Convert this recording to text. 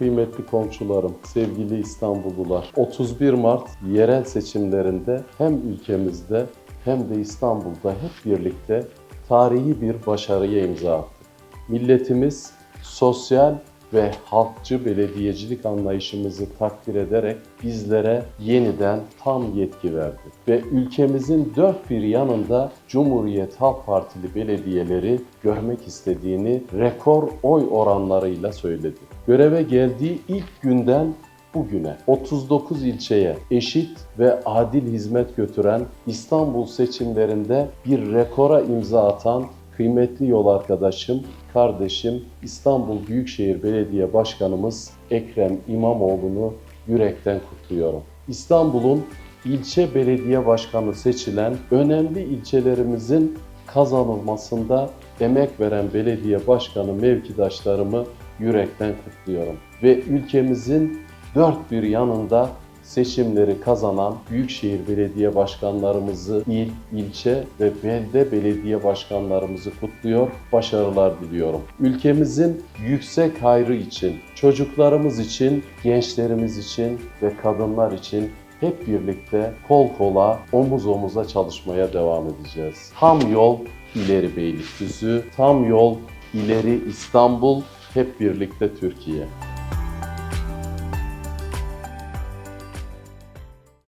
Kıymetli komşularım, sevgili İstanbullular, 31 Mart yerel seçimlerinde hem ülkemizde hem de İstanbul'da hep birlikte tarihi bir başarıya imza attık. Milletimiz sosyal ve halkçı belediyecilik anlayışımızı takdir ederek bizlere yeniden tam yetki verdi. Ve ülkemizin dört bir yanında Cumhuriyet Halk Partili belediyeleri görmek istediğini rekor oy oranlarıyla söyledi. Göreve geldiği ilk günden bugüne 39 ilçeye eşit ve adil hizmet götüren İstanbul seçimlerinde bir rekora imza atan kıymetli yol arkadaşım, kardeşim İstanbul Büyükşehir Belediye Başkanımız Ekrem İmamoğlu'nu yürekten kutluyorum. İstanbul'un ilçe belediye başkanı seçilen önemli ilçelerimizin kazanılmasında emek veren belediye başkanı mevkidaşlarımı yürekten kutluyorum. Ve ülkemizin dört bir yanında seçimleri kazanan büyükşehir belediye başkanlarımızı, il, ilçe ve belde belediye başkanlarımızı kutluyor, başarılar diliyorum. Ülkemizin yüksek hayrı için, çocuklarımız için, gençlerimiz için ve kadınlar için hep birlikte kol kola, omuz omuza çalışmaya devam edeceğiz. Tam yol ileri Beylikdüzü, tam yol ileri İstanbul, hep birlikte Türkiye.